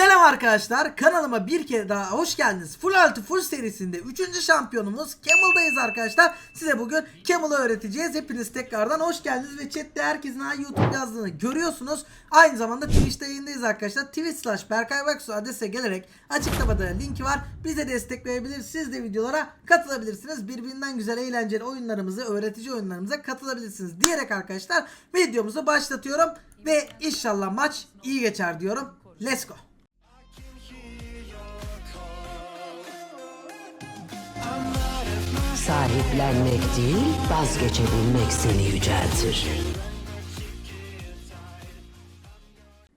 Selam arkadaşlar kanalıma bir kere daha hoş geldiniz. Full Altı Full serisinde 3. şampiyonumuz Camel'dayız arkadaşlar. Size bugün Camel'ı öğreteceğiz. Hepiniz tekrardan hoş geldiniz ve chatte herkesin ha YouTube yazdığını görüyorsunuz. Aynı zamanda Twitch'te yayındayız arkadaşlar. Twitch slash Berkay Baksu adrese gelerek açıklamada linki var. Bize destek verebilir. Siz de videolara katılabilirsiniz. Birbirinden güzel eğlenceli oyunlarımızı, öğretici oyunlarımıza katılabilirsiniz diyerek arkadaşlar videomuzu başlatıyorum. Ve inşallah maç iyi geçer diyorum. Let's go. Sahiplenmek değil, vazgeçebilmek seni yüceltir.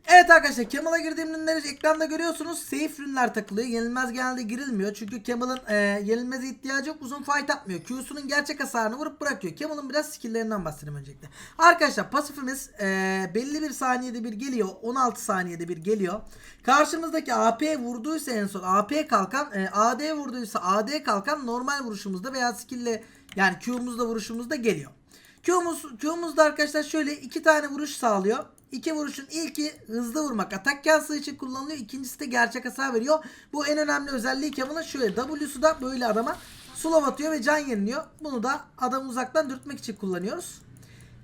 Evet arkadaşlar Camel'a girdiğim ürünleri ekranda görüyorsunuz. Safe ürünler takılıyor. Yenilmez genelde girilmiyor. Çünkü Camel'ın e, yenilmeze ihtiyacı yok. Uzun fight atmıyor. Q'sunun gerçek hasarını vurup bırakıyor. Camel'ın biraz skill'lerinden bahsedeyim öncelikle. Arkadaşlar pasifimiz e, belli bir saniyede bir geliyor. 16 saniyede bir geliyor. Karşımızdaki AP vurduysa en son AP kalkan e, AD vurduysa AD kalkan normal vuruşumuzda veya skill'le yani Q'muzda vuruşumuzda geliyor. Q'muz, Q'muzda arkadaşlar şöyle iki tane vuruş sağlıyor. İki vuruşun ilki hızlı vurmak atak yansı için kullanılıyor. İkincisi de gerçek hasar veriyor. Bu en önemli özelliği Kemal'ın şöyle W'su da böyle adama slow atıyor ve can yeniliyor. Bunu da adamı uzaktan dürtmek için kullanıyoruz.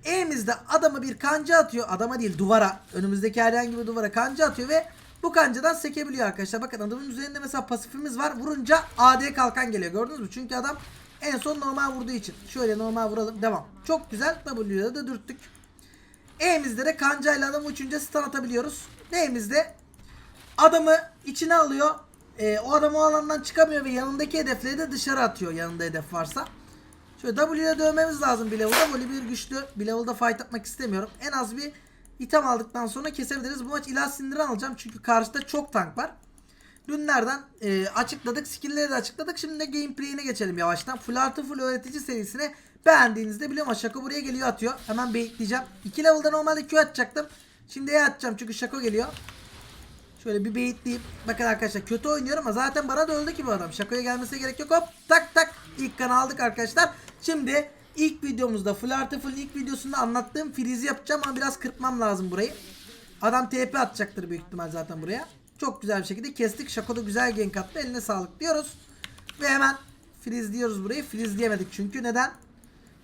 E'mizde adama bir kanca atıyor. Adama değil duvara. Önümüzdeki herhangi bir duvara kanca atıyor ve bu kancadan sekebiliyor arkadaşlar. Bakın adamın üzerinde mesela pasifimiz var. Vurunca AD kalkan geliyor. Gördünüz mü? Çünkü adam en son normal vurduğu için. Şöyle normal vuralım. Devam. Çok güzel. W'de de dürttük. E'mizde de kancayla adamı uçunca stun atabiliyoruz. D'mizde adamı içine alıyor. Ee, o adam o alandan çıkamıyor ve yanındaki hedefleri de dışarı atıyor yanında hedef varsa. Şöyle W ile dövmemiz lazım bir level'da. Böyle bir güçlü bir level'da fight atmak istemiyorum. En az bir item aldıktan sonra kesebiliriz. Bu maç ilah sindiren alacağım çünkü karşıda çok tank var. Dünlerden e, açıkladık. Skill'leri de açıkladık. Şimdi de gameplay'ine geçelim yavaştan. Full artı full öğretici serisine beğendiğinizde biliyorum Şako buraya geliyor atıyor. Hemen bekleyeceğim. 2 level'da normalde Q atacaktım. Şimdi E atacağım çünkü Şako geliyor. Şöyle bir beyitleyeyim. Bakın arkadaşlar kötü oynuyorum ama zaten bana da öldü ki bu adam. Şakoya gelmesine gerek yok. Hop tak tak. İlk kanı aldık arkadaşlar. Şimdi ilk videomuzda full artı full ilk videosunda anlattığım frizi yapacağım ama biraz kırpmam lazım burayı. Adam TP atacaktır büyük ihtimal zaten buraya. Çok güzel bir şekilde kestik. Şako da güzel gank attı. Eline sağlık diyoruz. Ve hemen freeze diyoruz burayı. Freeze diyemedik çünkü neden?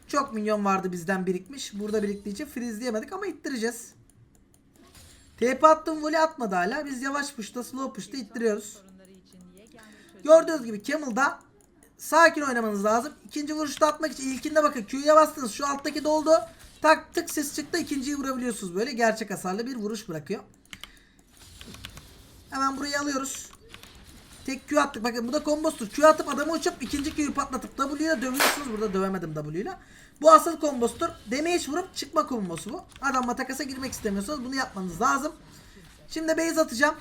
Çok minyon vardı bizden birikmiş. Burada biriktiği için freeze diyemedik ama ittireceğiz. TP attım voley atmadı hala. Biz yavaş push'ta slow push'ta ittiriyoruz. Gördüğünüz gibi Camel'da sakin oynamanız lazım. İkinci vuruşta atmak için ilkinde bakın Q'ya bastınız. Şu alttaki doldu. Tak tık ses çıktı. ikinciyi vurabiliyorsunuz böyle. Gerçek hasarlı bir vuruş bırakıyor. Hemen burayı alıyoruz. Tek Q attık. Bakın bu da kombostur. Q atıp adamı uçup ikinci Q'yu patlatıp W ile dövüyorsunuz. Burada dövemedim W ile. Bu asıl kombostur. Damage vurup çıkma kombosu bu. Adamla takasa girmek istemiyorsanız bunu yapmanız lazım. Şimdi base atacağım.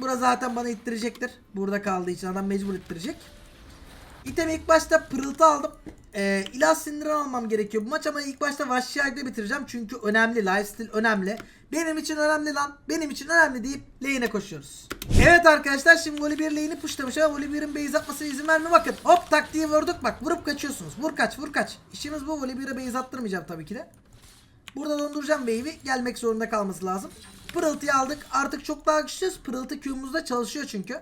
Bura zaten bana ittirecektir. Burada kaldığı için adam mecbur ittirecek. İtemi ilk başta pırıltı aldım. Ee, ilah sindiren almam gerekiyor bu maç ama ilk başta vahşi ayakla bitireceğim. Çünkü önemli. Lifesteal önemli. Benim için önemli lan. Benim için önemli deyip lane'e koşuyoruz. Evet arkadaşlar şimdi voley 1 lane'i pushlamış ama voley 1'in base atmasına izin verme bakın. Hop tak diye vurduk bak. Vurup kaçıyorsunuz. Vur kaç vur kaç. İşimiz bu voley 1'e base attırmayacağım tabii ki de. Burada donduracağım wave'i. Gelmek zorunda kalması lazım. Pırıltıyı aldık. Artık çok daha güçlüyüz. Pırıltı Q'muzda çalışıyor çünkü.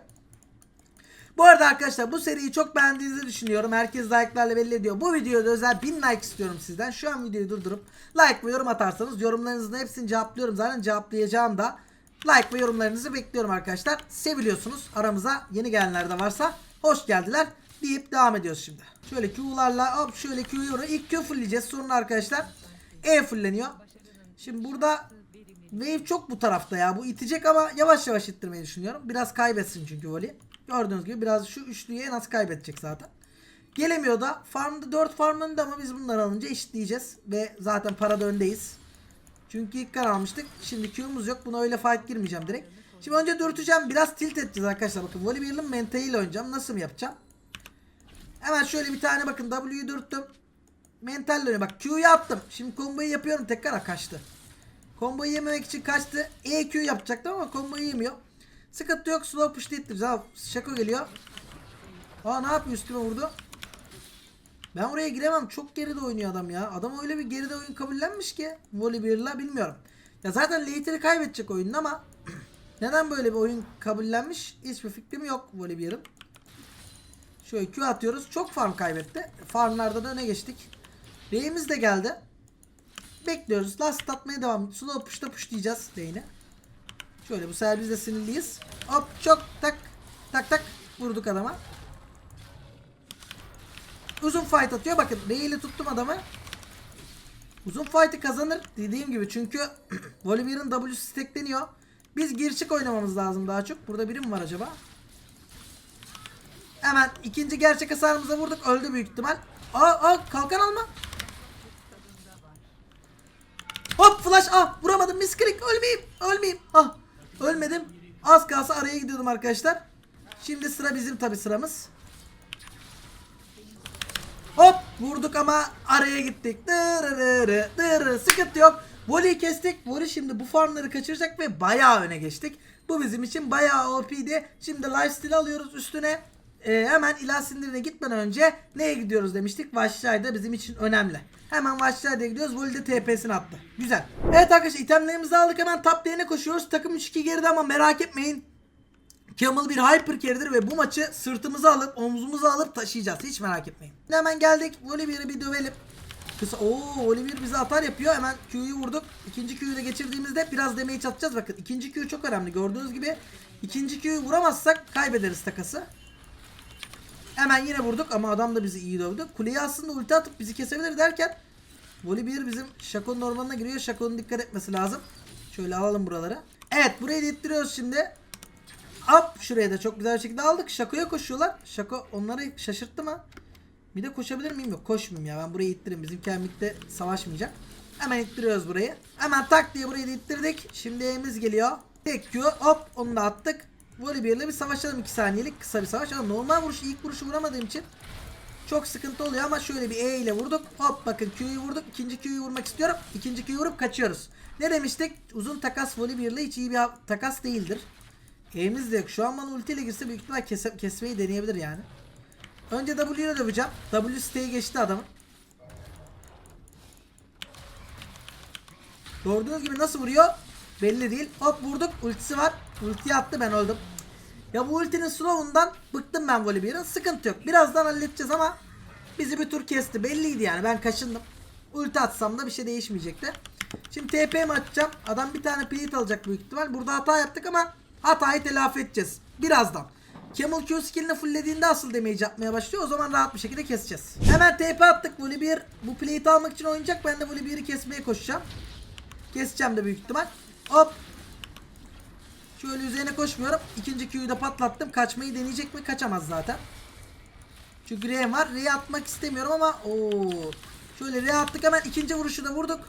Bu arada arkadaşlar bu seriyi çok beğendiğinizi düşünüyorum. Herkes like'larla belli ediyor. Bu videoda özel 1000 like istiyorum sizden. Şu an videoyu durdurup like ve yorum atarsanız yorumlarınızın hepsini cevaplıyorum. Zaten cevaplayacağım da like ve yorumlarınızı bekliyorum arkadaşlar. Seviliyorsunuz. Aramıza yeni gelenler de varsa hoş geldiler deyip devam ediyoruz şimdi. Şöyle Q'larla hop şöyle Q'yu vuruyor. İlk Q fullleyeceğiz. Sonra arkadaşlar E fullleniyor. Şimdi burada Wave çok bu tarafta ya. Bu itecek ama yavaş yavaş ittirmeyi düşünüyorum. Biraz kaybetsin çünkü voley. Gördüğünüz gibi biraz şu üçlüyü en az kaybedecek zaten. Gelemiyor da. Farmda 4 farm önde ama biz bunları alınca eşitleyeceğiz. Ve zaten parada öndeyiz. Çünkü ilk kan almıştık. Şimdi Q'muz yok. Buna öyle fight girmeyeceğim direkt. Şimdi önce dürteceğim. Biraz tilt edeceğiz arkadaşlar. Bakın voleybolun mentaliyle oynayacağım. Nasıl mı yapacağım? Hemen şöyle bir tane bakın W'yu dürttüm. Mentalle oynuyorum. Bak Q'yu attım. Şimdi komboyu yapıyorum tekrar. Kaçtı. Komboyu yememek için kaçtı. EQ yapacaktım ama komboyu yemiyor. Sıkıntı yok. Slow push ittireceğiz. Ha, Şako geliyor. Aa ne yapıyor üstüme vurdu. Ben oraya giremem. Çok geride oynuyor adam ya. Adam öyle bir geride oyun kabullenmiş ki. Volley 1'la bilmiyorum. Ya zaten later'ı kaybedecek oyunun ama Neden böyle bir oyun kabullenmiş? Hiçbir fikrim yok Volibear'ın. Şöyle Q atıyoruz. Çok farm kaybetti. Farmlarda da öne geçtik. B'imiz de geldi. Bekliyoruz. Last atmaya devam. Slow push'ta pushlayacağız lane'i. Şöyle bu sefer biz de sinirliyiz. Hop çok tak tak tak vurduk adama. Uzun fight atıyor. Bakın Rayleigh tuttum adamı. Uzun fight'ı kazanır dediğim gibi çünkü Volibear'ın W stackleniyor. Biz gir çık oynamamız lazım daha çok. Burada biri mi var acaba? Hemen ikinci gerçek hasarımıza vurduk. Öldü büyük ihtimal. Aa, aa kalkan alma. Hop flash ah vuramadım misklik ölmeyeyim ölmeyeyim ah ölmedim. Az kalsa araya gidiyordum arkadaşlar. Şimdi sıra bizim tabi sıramız. Hop vurduk ama araya gittik. Dırırırı dırırı. Sıkıntı yok. Voli'yi kestik. Voli şimdi bu farmları kaçıracak ve bayağı öne geçtik. Bu bizim için bayağı OP'di şimdi lifesteal alıyoruz üstüne Ee, hemen ilah sindirine gitmeden önce neye gidiyoruz demiştik Vahşi'de bizim için önemli Hemen Vahşi'de gidiyoruz. Voli TP'sini attı. Güzel. Evet arkadaşlar itemlerimizi aldık. Hemen top koşuyoruz. Takım 3-2 geride ama merak etmeyin. Camel bir hyper carry'dir ve bu maçı sırtımıza alıp omzumuza alıp taşıyacağız. Hiç merak etmeyin. Hemen geldik. Volibear'ı bir dövelim. Kısa. Oo Volibear bize atar yapıyor. Hemen Q'yu vurduk. İkinci Q'yu da geçirdiğimizde biraz damage atacağız. Bakın ikinci Q çok önemli. Gördüğünüz gibi ikinci Q'yu vuramazsak kaybederiz takası. Hemen yine vurduk ama adam da bizi iyi dövdü. Kuleyi aslında ulti atıp bizi kesebilir derken Volibear bizim Shaco'nun ormanına giriyor. Shaco'nun dikkat etmesi lazım. Şöyle alalım buraları. Evet burayı da ittiriyoruz şimdi. Hop şuraya da çok güzel bir şekilde aldık. Shaco'ya koşuyorlar. Shaco onları şaşırttı mı? Bir de koşabilir miyim? Yok koşmayayım ya. Ben burayı ittireyim. Bizim kemikte savaşmayacak. Hemen ittiriyoruz burayı. Hemen tak diye burayı da ittirdik. Şimdi E'miz geliyor. Tek Q hop onu da attık. Volibear'la bir savaşalım 2 saniyelik kısa bir savaş. Ama normal vuruş ilk vuruşu vuramadığım için çok sıkıntı oluyor ama şöyle bir E ile vurduk. Hop bakın Q'yu vurduk. İkinci Q'yu vurmak istiyorum. İkinci Q'yu vurup kaçıyoruz. Ne demiştik? Uzun takas Volibear'la hiç iyi bir takas değildir. E'miz de yok. Şu an bana ultiyle girse büyük ihtimal kese, kesmeyi deneyebilir yani. Önce W ile döveceğim. W siteyi geçti adamın. Gördüğünüz gibi nasıl vuruyor? Belli değil. Hop vurduk. Ultisi var. Ultiyi attı ben öldüm. Ya bu ultinin slow'undan bıktım ben Volibear'ın. Sıkıntı yok. Birazdan halledeceğiz ama bizi bir tur kesti. Belliydi yani. Ben kaşındım. Ulti atsam da bir şey değişmeyecekti. Şimdi TP atacağım? Adam bir tane plate alacak büyük ihtimal. Burada hata yaptık ama hatayı telafi edeceğiz. Birazdan. Camel Q skillini fulllediğinde asıl damage yapmaya başlıyor. O zaman rahat bir şekilde keseceğiz. Hemen TP attık. Volibear bu plate'i almak için oynayacak. Ben de Volibear'ı kesmeye koşacağım. Keseceğim de büyük ihtimal. Hop Şöyle üzerine koşmuyorum. İkinci Q'yu da patlattım. Kaçmayı deneyecek mi? Kaçamaz zaten. Çünkü R var. R'ye atmak istemiyorum ama ooo. Şöyle R attık hemen ikinci vuruşu da vurduk.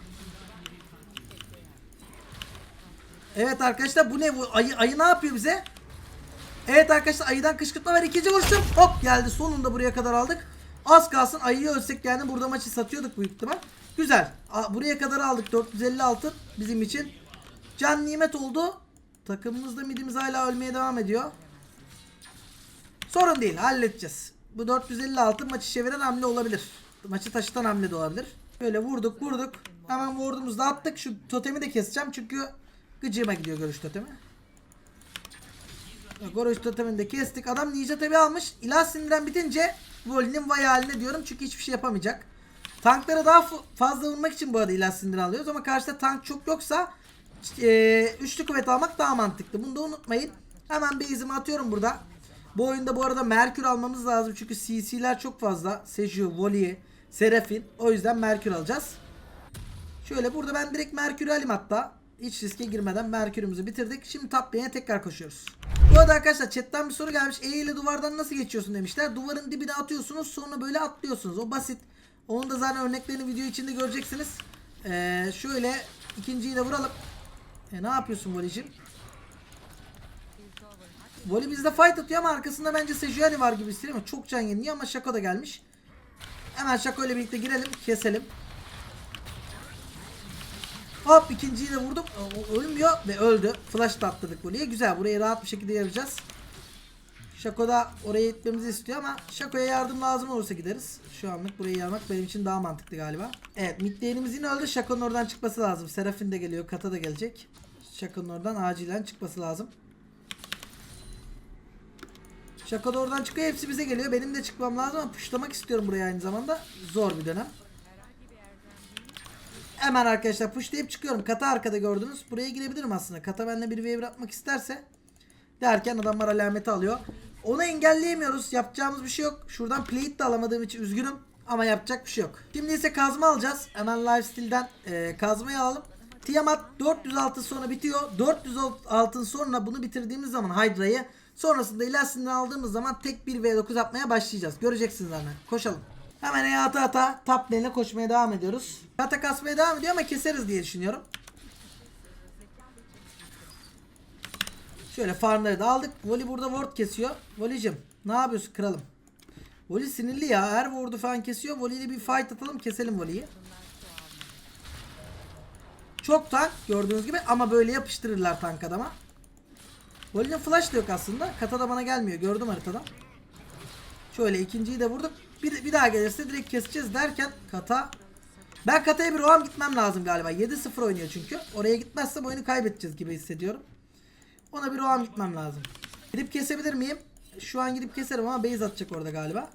Evet arkadaşlar bu ne bu? Ayı, ayı ne yapıyor bize? Evet arkadaşlar ayıdan kışkırtma var. ikinci vuruşum. Hop geldi. Sonunda buraya kadar aldık. Az kalsın ayıyı ölsek yani burada maçı satıyorduk büyük ihtimal. Güzel. Buraya kadar aldık. 450 altın bizim için. Can nimet oldu. Takımımızda midimiz hala ölmeye devam ediyor. Sorun değil halledeceğiz. Bu 456 maçı çeviren hamle olabilir. Maçı taşıtan hamle de olabilir. Böyle vurduk vurduk. Hemen vurduğumuzda attık. Şu totemi de keseceğim çünkü gıcığıma gidiyor görüş totemi. Görüş totemini de kestik. Adam ninja tabi almış. İlah sindiren bitince Voli'nin vay haline diyorum çünkü hiçbir şey yapamayacak. Tankları daha fa- fazla vurmak için bu arada ilah sindiren alıyoruz ama karşıda tank çok yoksa e, üçlü kuvvet almak daha mantıklı. Bunu da unutmayın. Hemen base'imi atıyorum burada. Bu oyunda bu arada Merkür almamız lazım çünkü CC'ler çok fazla. Seju, Voli, Serafin. O yüzden Merkür alacağız. Şöyle burada ben direkt Merkür'ü alayım hatta. Hiç riske girmeden Merkür'ümüzü bitirdik. Şimdi top tekrar koşuyoruz. Bu arada arkadaşlar chatten bir soru gelmiş. E ile duvardan nasıl geçiyorsun demişler. Duvarın dibine atıyorsunuz sonra böyle atlıyorsunuz. O basit. Onun da zaten örneklerini video içinde göreceksiniz. Ee, şöyle ikinciyi de vuralım. E ne yapıyorsun Voli'cim? Voli bizde fight atıyor ama arkasında bence Sejuani var gibi hissediyorum. Çok can yeniliyor ama Shaco da gelmiş. Hemen Shaco ile birlikte girelim, keselim. Hop ikinciyi de vurduk. O- Ölmüyor ve öldü. Flash da atladık Voli'ye. Güzel. Burayı rahat bir şekilde yarayacağız. Shaco da oraya gitmemizi istiyor ama Shaco'ya yardım lazım olursa gideriz. Şu anlık burayı yarmak benim için daha mantıklı galiba. Evet mid yine öldü. Shaco'nun oradan çıkması lazım. Serafin de geliyor. Kata da gelecek. Şakanın oradan acilen çıkması lazım. Şaka da oradan çıkıyor. Hepsi bize geliyor. Benim de çıkmam lazım ama puşlamak istiyorum buraya aynı zamanda. Zor bir dönem. Hemen arkadaşlar pushlayıp çıkıyorum. Kata arkada gördünüz. Buraya girebilirim aslında. Kata benimle bir wave atmak isterse. Derken adamlar alameti alıyor. Onu engelleyemiyoruz. Yapacağımız bir şey yok. Şuradan plate de alamadığım için üzgünüm. Ama yapacak bir şey yok. Şimdi ise kazma alacağız. Hemen lifesteal'den e, kazmayı alalım. Tiamat 400 altın sonra bitiyor. 400 altın sonra bunu bitirdiğimiz zaman Hydra'yı sonrasında ilerisini aldığımız zaman tek bir V9 yapmaya başlayacağız. Göreceksiniz hemen. Koşalım. Hemen E ata ata koşmaya devam ediyoruz. Kata kasmaya devam ediyor ama keseriz diye düşünüyorum. Şöyle farmları da aldık. Voli burada ward kesiyor. Voli'cim ne yapıyorsun kralım? Voli sinirli ya. Her ward'u falan kesiyor. Voli ile bir fight atalım. Keselim Voli'yi. Çok tank gördüğünüz gibi ama böyle yapıştırırlar tank adama. Voli'nin flash da yok aslında. Kata da bana gelmiyor. Gördüm haritadan. Şöyle ikinciyi de vurduk. Bir, bir daha gelirse direkt keseceğiz derken kata ben kataya bir roam gitmem lazım galiba. 7-0 oynuyor çünkü. Oraya gitmezsem oyunu kaybedeceğiz gibi hissediyorum. Ona bir roam gitmem lazım. Gidip kesebilir miyim? Şu an gidip keserim ama base atacak orada galiba.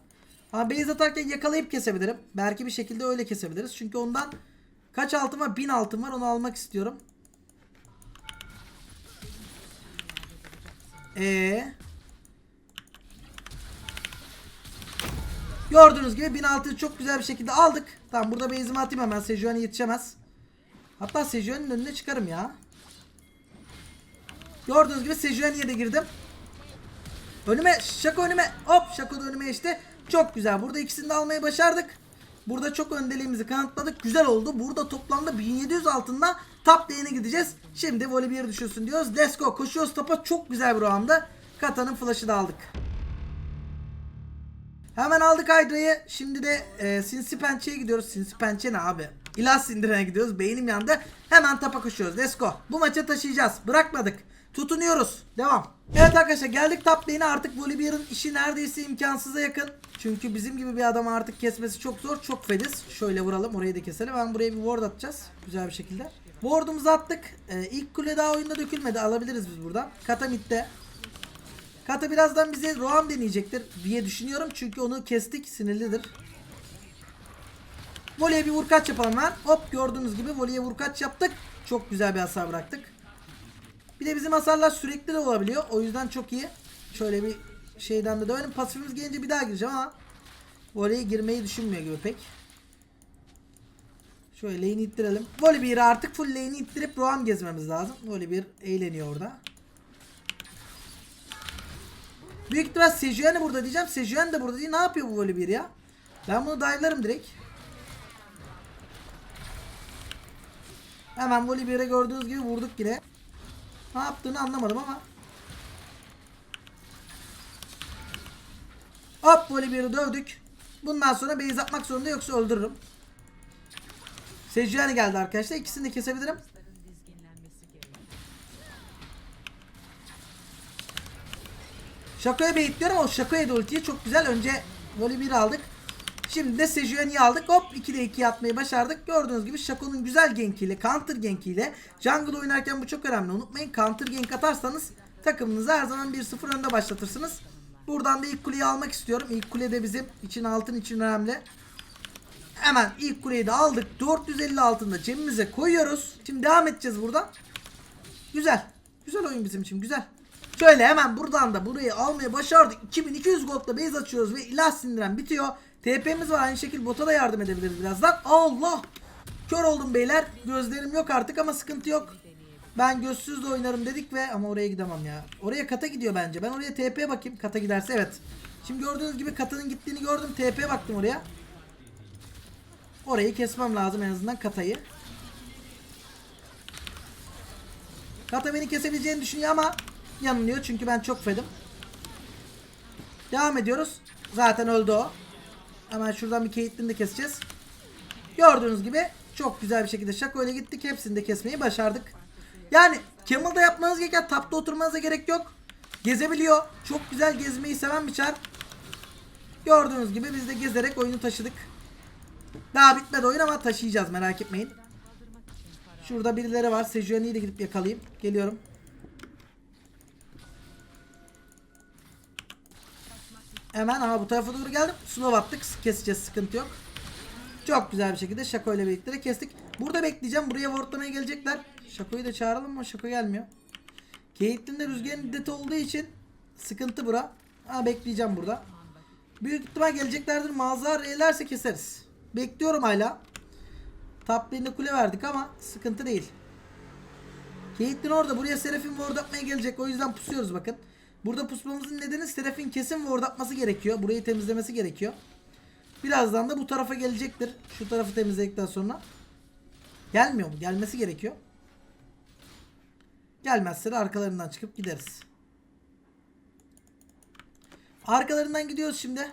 Ama base atarken yakalayıp kesebilirim. Belki bir şekilde öyle kesebiliriz. Çünkü ondan kaç altın var? 1000 altın var. Onu almak istiyorum. Ee. Gördüğünüz gibi 1006'yı çok güzel bir şekilde aldık. Tamam burada base'imi atayım hemen. Sejuani yetişemez. Hatta Sejuani'nin önüne çıkarım ya. Gördüğünüz gibi Sejuani'ye de girdim. Önüme Şako önüme hop Şako da önüme işte. Çok güzel. Burada ikisini de almayı başardık. Burada çok öndeliğimizi kanıtladık. Güzel oldu. Burada toplamda 1700 altında top lane'e gideceğiz. Şimdi voley bir düşürsün diyoruz. Let's go. Koşuyoruz topa. Çok güzel bir roamda. Kata'nın flash'ı da aldık. Hemen aldık Hydra'yı. Şimdi de e, Sinsi Pençe'ye gidiyoruz. Sinsi Pençe ne abi? İlah sindirene gidiyoruz. Beynim yandı. Hemen tapa koşuyoruz. Let's go. Bu maçı taşıyacağız. Bırakmadık. Tutunuyoruz. Devam. Evet arkadaşlar geldik top lane'e artık Volibear'ın işi neredeyse imkansıza yakın. Çünkü bizim gibi bir adamı artık kesmesi çok zor. Çok fediz. Şöyle vuralım. Orayı da keselim. Ben buraya bir ward atacağız. Güzel bir şekilde. Ward'umuzu attık. Ee, ilk kule daha oyunda dökülmedi. Alabiliriz biz buradan. Kata midde. Kata birazdan bize Roam deneyecektir diye düşünüyorum. Çünkü onu kestik. Sinirlidir. Voley'e bir vurkaç yapalım hemen. Hop gördüğünüz gibi voley'e vurkaç yaptık. Çok güzel bir hasar bıraktık. Bir de bizim hasarlar sürekli de olabiliyor. O yüzden çok iyi. Şöyle bir şeyden de dönelim. Pasifimiz gelince bir daha gireceğim ama voleye girmeyi düşünmüyor gibi pek. Şöyle lane'i ittirelim. Voley 1'i artık full lane'i ittirip Roam gezmemiz lazım. Voley 1 eğleniyor orada. Büyük ihtimal Sejuani burada diyeceğim. Sejuani de burada değil. Ne yapıyor bu voley 1 ya? Ben bunu dive'larım direkt. Hemen voley 1'e gördüğünüz gibi vurduk yine. Ne yaptığını anlamadım ama. Hop 1'i dövdük. Bundan sonra base atmak zorunda yoksa öldürürüm. Sejuani geldi arkadaşlar. İkisini de kesebilirim. Şako'ya baitliyorum o Şako'ya da ultiyi çok güzel. Önce 1 aldık. Şimdi de Sejuani'yi aldık. Hop 2'de 2 atmayı başardık. Gördüğünüz gibi Şako'nun güzel gankiyle, counter gankiyle jungle oynarken bu çok önemli. Unutmayın counter gank atarsanız takımınızı her zaman 1-0 önde başlatırsınız. Buradan da ilk kuleyi almak istiyorum. İlk kule de bizim için altın için önemli. Hemen ilk kuleyi de aldık. 450 altında cebimize koyuyoruz. Şimdi devam edeceğiz buradan. Güzel. Güzel oyun bizim için. Güzel. Şöyle hemen buradan da burayı almaya başardık. 2200 goldla base açıyoruz ve ilah sindiren bitiyor. TP'miz var aynı şekilde bota da yardım edebiliriz birazdan. Allah! Kör oldum beyler. Gözlerim yok artık ama sıkıntı yok. Ben gözsüz de oynarım dedik ve ama oraya gidemem ya. Oraya kata gidiyor bence. Ben oraya TP bakayım. Kata giderse evet. Şimdi gördüğünüz gibi katının gittiğini gördüm. TP baktım oraya. Orayı kesmem lazım en azından katayı. Kata beni kesebileceğini düşünüyor ama yanılıyor çünkü ben çok fedim. Devam ediyoruz. Zaten öldü o. Hemen şuradan bir Caitlyn'i de keseceğiz. Gördüğünüz gibi çok güzel bir şekilde Shaco ile gittik. Hepsini de kesmeyi başardık. Yani Camel'da yapmanız gereken tapta oturmanıza gerek yok. Gezebiliyor. Çok güzel gezmeyi seven bir çar. Gördüğünüz gibi biz de gezerek oyunu taşıdık. Daha bitmedi oyun ama taşıyacağız merak etmeyin. Şurada birileri var. Sejuani'yi de gidip yakalayayım. Geliyorum. Hemen aha bu tarafa doğru geldim. Slow attık. Keseceğiz sıkıntı yok. Çok güzel bir şekilde Şako ile birlikte de kestik. Burada bekleyeceğim. Buraya wardlamaya gelecekler. Şako'yu da çağıralım ama Şako gelmiyor. Caitlyn'de rüzgarın iddeti olduğu için sıkıntı bura. Ha bekleyeceğim burada. Büyük ihtimal geleceklerdir. Mağazalar elerse keseriz. Bekliyorum hala. Top kule verdik ama sıkıntı değil. Caitlyn orada. Buraya Seraphine ward atmaya gelecek. O yüzden pusuyoruz bakın. Burada pusmamızın nedeni Seraphine kesin ward atması gerekiyor. Burayı temizlemesi gerekiyor. Birazdan da bu tarafa gelecektir. Şu tarafı temizledikten sonra. Gelmiyor mu? Gelmesi gerekiyor. Gelmezse de arkalarından çıkıp gideriz. Arkalarından gidiyoruz şimdi.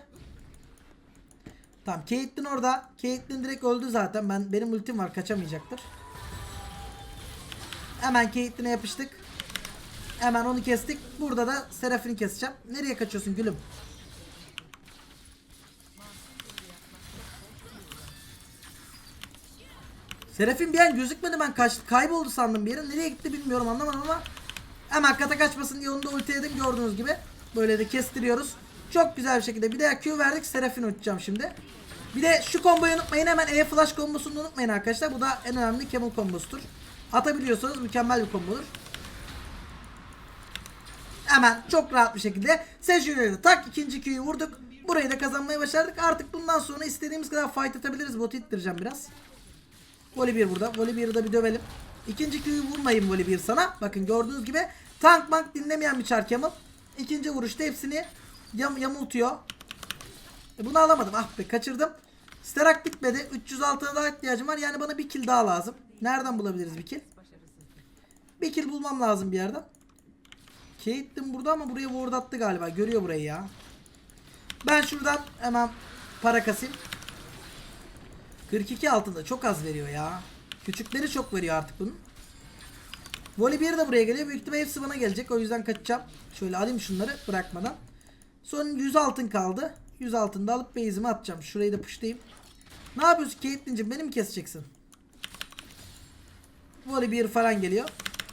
Tamam Caitlyn orada. Caitlyn direkt öldü zaten. Ben benim ultim var kaçamayacaktır. Hemen Caitlyn'e yapıştık. Hemen onu kestik. Burada da Seraphine keseceğim. Nereye kaçıyorsun gülüm? Serafin bir an gözükmedi ben kaç kayboldu sandım bir yere. Nereye gitti bilmiyorum anlamadım ama hemen kata kaçmasın diye onu da ulti gördüğünüz gibi. Böyle de kestiriyoruz. Çok güzel bir şekilde. Bir de Q verdik. Serafin uçacağım şimdi. Bir de şu komboyu unutmayın. Hemen E flash kombosunu unutmayın arkadaşlar. Bu da en önemli camel kombosudur. Atabiliyorsanız mükemmel bir kombodur. Hemen çok rahat bir şekilde Seju'yu tak ikinci Q'yu vurduk. Burayı da kazanmayı başardık. Artık bundan sonra istediğimiz kadar fight atabiliriz. Botu ittireceğim biraz. Voli 1 burada. Voli 1'i de bir dövelim. İkinci Q'yu vurmayayım Voli 1 sana. Bakın gördüğünüz gibi tank mank dinlemeyen bir çar Camel. İkinci vuruşta hepsini yam yamultuyor. E bunu alamadım. Ah be kaçırdım. Sterak bitmedi. 306'a daha ihtiyacım var. Yani bana bir kill daha lazım. Nereden bulabiliriz bir kill? Bir kill bulmam lazım bir yerden. Caitlyn burada ama buraya ward attı galiba. Görüyor burayı ya. Ben şuradan hemen para kasayım. 42 altında çok az veriyor ya. Küçükleri çok veriyor artık bunun. Voli 1 de buraya geliyor. Büyük ihtimalle hepsi bana gelecek. O yüzden kaçacağım. Şöyle alayım şunları bırakmadan. Son 100 altın kaldı. 100 altın da alıp base'ime atacağım. Şurayı da pushlayayım. Ne yapıyorsun Caitlyn'cim? Beni mi keseceksin? Voli 1 falan geliyor.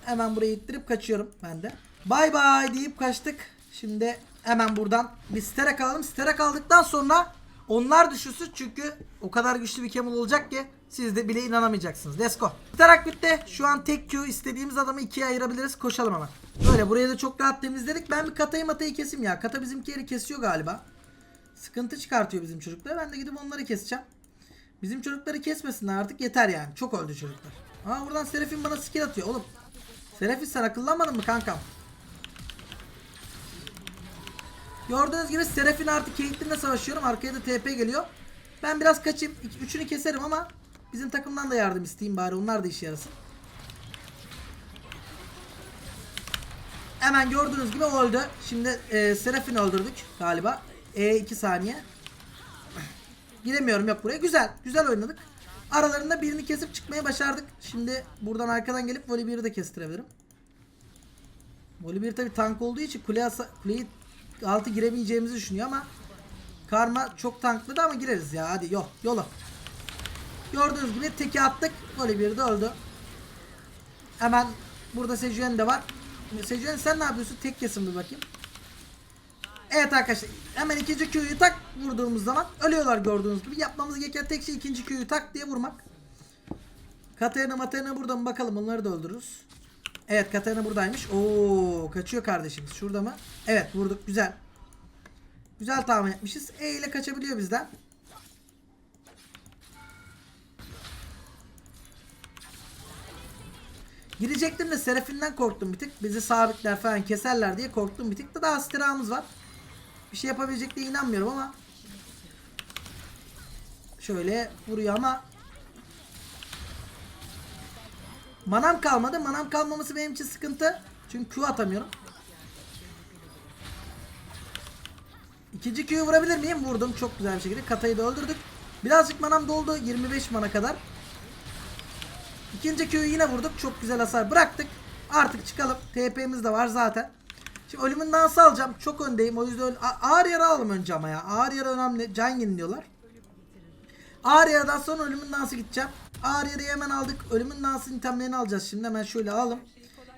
Hemen burayı ittirip kaçıyorum ben de. Bay bay deyip kaçtık. Şimdi hemen buradan bir stera alalım. Stera aldıktan sonra onlar düşürsün çünkü o kadar güçlü bir Camel olacak ki siz de bile inanamayacaksınız. Let's go. Sterak bitti. Şu an tek Q istediğimiz adamı ikiye ayırabiliriz. Koşalım hemen. Böyle burayı da çok rahat temizledik. Ben bir katayı matayı keseyim ya. Kata bizimkileri kesiyor galiba. Sıkıntı çıkartıyor bizim çocuklar. Ben de gidip onları keseceğim. Bizim çocukları kesmesinler artık yeter yani. Çok öldü çocuklar. Aa buradan Serafin bana skill atıyor oğlum. Serafin sen akıllanmadın mı kankam? Gördüğünüz gibi Serafin artık Caitlyn'le savaşıyorum. Arkaya da TP geliyor. Ben biraz kaçayım. Üçünü keserim ama bizim takımdan da yardım isteyeyim bari. Onlar da işe yarasın. Hemen gördüğünüz gibi öldü. Şimdi e, Serafin'i öldürdük galiba. E 2 saniye. Giremiyorum yok buraya. Güzel. Güzel oynadık. Aralarında birini kesip çıkmaya başardık. Şimdi buradan arkadan gelip Voli 1'i de kestirebilirim. Voli 1 tabi tank olduğu için kule kuleyi altı giremeyeceğimizi düşünüyor ama Karma çok tankladı ama gireriz ya. Hadi yol. Yola. Gördüğünüz gibi teki attık. Voli 1 de öldü. Hemen burada Sejuani de var. Sejuani sen ne yapıyorsun? Tek kesim bir bakayım. Evet arkadaşlar hemen ikinci Q'yu tak vurduğumuz zaman ölüyorlar gördüğünüz gibi. Yapmamız gereken tek şey ikinci Q'yu tak diye vurmak. Katerina Materina burada mı bakalım onları da öldürürüz. Evet Katerina buradaymış. Oo kaçıyor kardeşimiz. Şurada mı? Evet vurduk güzel. Güzel tahmin etmişiz. E ile kaçabiliyor bizden. Girecektim de Serafin'den korktum bir tık. Bizi sabitler falan keserler diye korktum bir tık da daha stiramız var. Bir şey yapabilecek diye inanmıyorum ama. Şöyle vuruyor ama. Manam kalmadı. Manam kalmaması benim için sıkıntı. Çünkü Q atamıyorum. İkinci Q'yu vurabilir miyim? Vurdum. Çok güzel bir şekilde. Katayı da öldürdük. Birazcık manam doldu. 25 mana kadar. İkinci Q'yu yine vurduk. Çok güzel hasar bıraktık. Artık çıkalım. TP'miz de var zaten. Şimdi ölümün dansı alacağım. Çok öndeyim. O yüzden ağır yara alalım önce ama ya. Ağır yara önemli. Can yeniliyorlar. Ağır yaradan sonra ölümün dansı gideceğim. Ağır hemen aldık. Ölümün dansının itemlerini alacağız şimdi. Hemen şöyle alalım.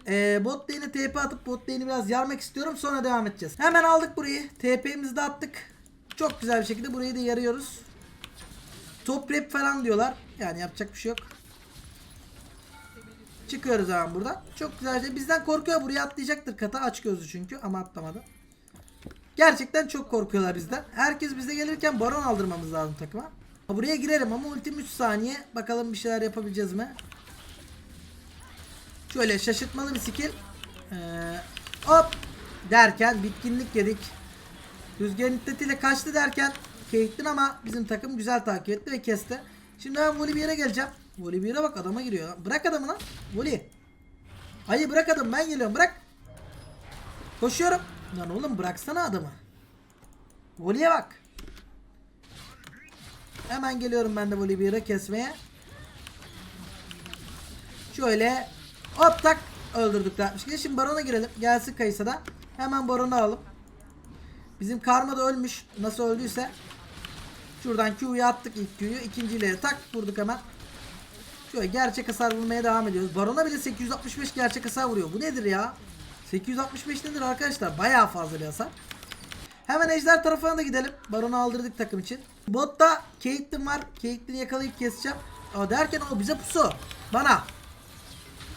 Ee, bot lane'e TP atıp bot lane'i biraz yarmak istiyorum. Sonra devam edeceğiz. Hemen aldık burayı. TP'mizi de attık. Çok güzel bir şekilde burayı da yarıyoruz. Top rap falan diyorlar. Yani yapacak bir şey yok. Çıkıyoruz hemen buradan. Çok güzel şey. Bizden korkuyor. Buraya atlayacaktır kata. Aç gözlü çünkü ama atlamadı. Gerçekten çok korkuyorlar bizden. Herkes bize gelirken baron aldırmamız lazım takıma. Buraya girerim ama ultim 3 saniye. Bakalım bir şeyler yapabileceğiz mi? Şöyle şaşırtmalı bir skill. Ee, hop derken bitkinlik yedik. Rüzgarın iddetiyle kaçtı derken Caitlyn ama bizim takım güzel takip etti ve kesti. Şimdi ben Volibear'a geleceğim. Volibear'a bak adama giriyor. Bırak adamı lan. Voli. Hayır bırak adamı ben geliyorum bırak. Koşuyorum. Lan oğlum bıraksana adamı. Voli'ye bak. Hemen geliyorum ben de Volibear'ı kesmeye. Şöyle hop tak öldürdük de. Şimdi, Baron'a girelim. Gelsin Kayısa'da. Hemen Baron'u alalım. Bizim Karma da ölmüş. Nasıl öldüyse. Şuradan Q'yu attık ilk Q'yu. İkinciyle tak vurduk hemen. Şöyle gerçek hasar vurmaya devam ediyoruz. Baron'a bile 865 gerçek hasar vuruyor. Bu nedir ya? 865 nedir arkadaşlar? Bayağı fazla bir hasar. Hemen ejder tarafına da gidelim. Baron'u aldırdık takım için. Botta Caitlyn var. Caitlyn'i yakalayıp keseceğim. Aa, derken o bize pusu. Bana.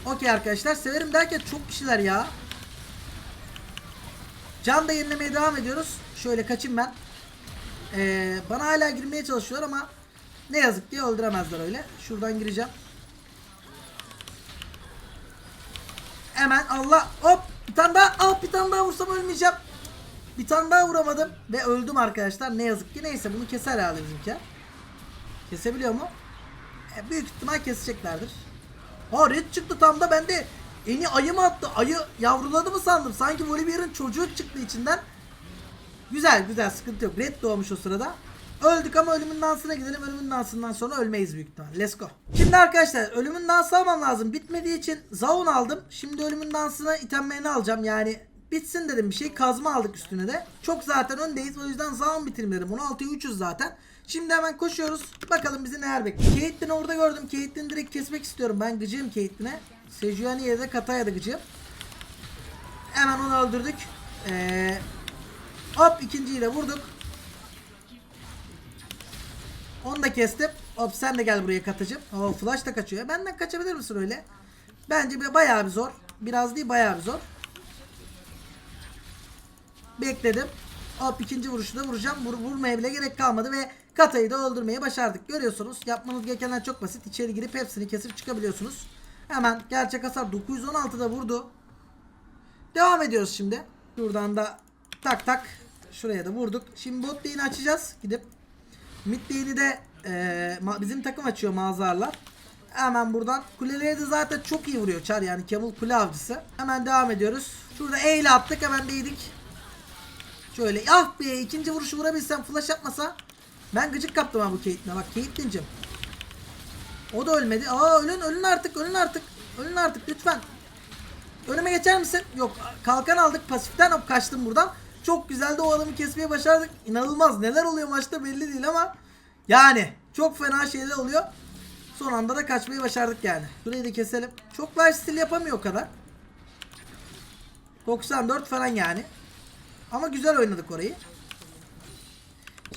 Okey arkadaşlar. Severim derken çok kişiler ya. Can da yenilemeye devam ediyoruz. Şöyle kaçayım ben. Ee, bana hala girmeye çalışıyorlar ama ne yazık ki öldüremezler öyle. Şuradan gireceğim. Hemen Allah hop bir tane daha ah bir tane daha vursam ölmeyeceğim. Bir tane daha vuramadım ve öldüm arkadaşlar. Ne yazık ki neyse bunu keser herhalde bizimki. Kesebiliyor mu? E, büyük ihtimal keseceklerdir. Ha red çıktı tam da ben de eni ayı mı attı? Ayı yavruladı mı sandım? Sanki Volibear'ın çocuğu çıktı içinden. Güzel güzel sıkıntı yok. Red doğmuş o sırada. Öldük ama ölümün dansına gidelim. Ölümün dansından sonra ölmeyiz büyük ihtimal. Let's go. Şimdi arkadaşlar ölümün dansı almam lazım. Bitmediği için Zaun aldım. Şimdi ölümün dansına itemlerini alacağım. Yani bitsin dedim bir şey. Kazma aldık üstüne de. Çok zaten öndeyiz. O yüzden Zaun bitireyim dedim. 16'ya 300 zaten. Şimdi hemen koşuyoruz. Bakalım bizi neler bekliyor. Caitlyn'i orada gördüm. Caitlyn'i direkt kesmek istiyorum. Ben gıcığım Caitlyn'e. Sejuani'ye de Kata'ya da gıcığım. Hemen onu öldürdük. Ee, hop ikinciyi de vurduk. Onu da kestim. Hop sen de gel buraya katıcım. Oo flash da kaçıyor. Benden kaçabilir misin öyle? Bence bayağı bir zor. Biraz değil bayağı bir zor. Bekledim. Hop ikinci vuruşu da vuracağım. Vur, vurmaya bile gerek kalmadı ve Kata'yı da öldürmeyi başardık. Görüyorsunuz. Yapmanız gerekenler çok basit. İçeri girip hepsini kesip çıkabiliyorsunuz. Hemen gerçek hasar 916'da vurdu. Devam ediyoruz şimdi. Şuradan da tak tak şuraya da vurduk. Şimdi bot lane'i açacağız. Gidip Mid lane'i de ma- bizim takım açıyor mağazalarla. Hemen buradan. Kuleleri de zaten çok iyi vuruyor Çar yani Camel kule avcısı. Hemen devam ediyoruz. Şurada E ile attık hemen değdik. Şöyle ah be ikinci vuruşu vurabilsem flash yapmasa. Ben gıcık kaptım ha bu Caitlyn'e bak Caitlyn'cim. O da ölmedi. Aa ölün ölün artık ölün artık. Ölün artık lütfen. Önüme geçer misin? Yok kalkan aldık pasiften hop kaçtım buradan. Çok güzel de o adamı kesmeye başardık. İnanılmaz neler oluyor maçta belli değil ama yani çok fena şeyler oluyor. Son anda da kaçmayı başardık yani. Şurayı da keselim. Çok life steal yapamıyor o kadar. 94 falan yani. Ama güzel oynadık orayı.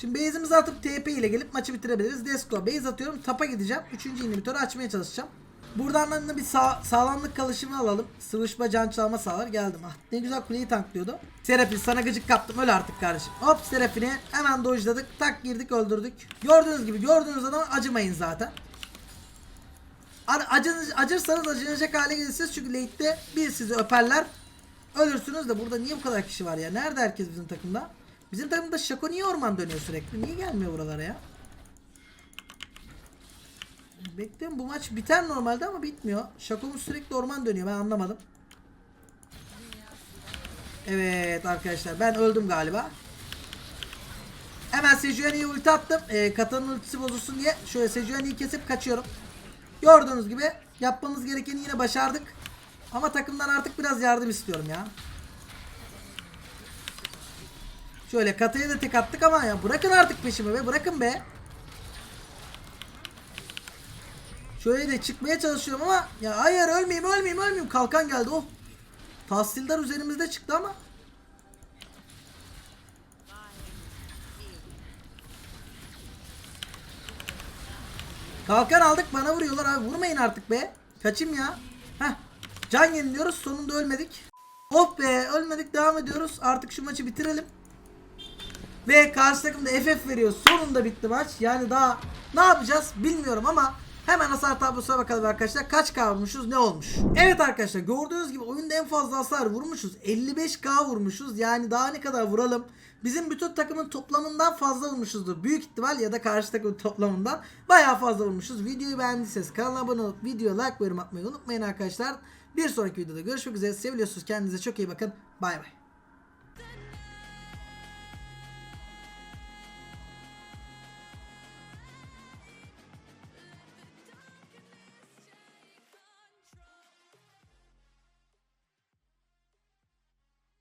Şimdi base'imizi atıp TP ile gelip maçı bitirebiliriz. Desko base atıyorum. Tapa gideceğim. Üçüncü inhibitörü açmaya çalışacağım. Buradan da bir sağ, sağlamlık kalışımı alalım. Sıvışma can çalma sağlar. Geldim. Ah ne güzel kuleyi tanklıyordu. Serafin sana gıcık kaptım. Öl artık kardeşim. Hop Serafin'i hemen dojladık. Tak girdik öldürdük. Gördüğünüz gibi gördüğünüz adam acımayın zaten. Acınız, acırsanız acınacak hale gelirsiniz. Çünkü late'de bir sizi öperler. Ölürsünüz de burada niye bu kadar kişi var ya? Nerede herkes bizim takımda? Bizim takımda Şako niye orman dönüyor sürekli? Niye gelmiyor buralara ya? Bekliyorum bu maç biter normalde ama bitmiyor. Şakomuz sürekli orman dönüyor ben anlamadım. Evet arkadaşlar ben öldüm galiba. Hemen Sejuani'ye ulti attım. Ee, Kata'nın ultisi bozulsun diye. Şöyle Sejuani'yi kesip kaçıyorum. Gördüğünüz gibi yapmamız gerekeni yine başardık. Ama takımdan artık biraz yardım istiyorum ya. Şöyle Kata'ya da tek attık ama ya bırakın artık peşimi be bırakın be. Şöyle de çıkmaya çalışıyorum ama ya hayır ölmeyeyim ölmeyeyim ölmeyeyim. Kalkan geldi oh. Tahsildar üzerimizde çıktı ama. Kalkan aldık bana vuruyorlar abi vurmayın artık be. Kaçayım ya. Can yeniliyoruz sonunda ölmedik. Oh be ölmedik devam ediyoruz. Artık şu maçı bitirelim. Ve karşı takım da FF veriyor. Sonunda bitti maç. Yani daha ne yapacağız bilmiyorum ama hemen hasar tablosuna bakalım arkadaşlar. Kaç K vurmuşuz ne olmuş? Evet arkadaşlar gördüğünüz gibi oyunda en fazla hasar vurmuşuz. 55K vurmuşuz. Yani daha ne kadar vuralım? Bizim bütün takımın toplamından fazla vurmuşuzdur. Büyük ihtimal ya da karşı takımın toplamından bayağı fazla vurmuşuz. Videoyu beğendiyseniz kanala abone olup video like ve yorum atmayı unutmayın arkadaşlar. Bir sonraki videoda görüşmek üzere. Seviyorsunuz. Kendinize çok iyi bakın. Bay bay.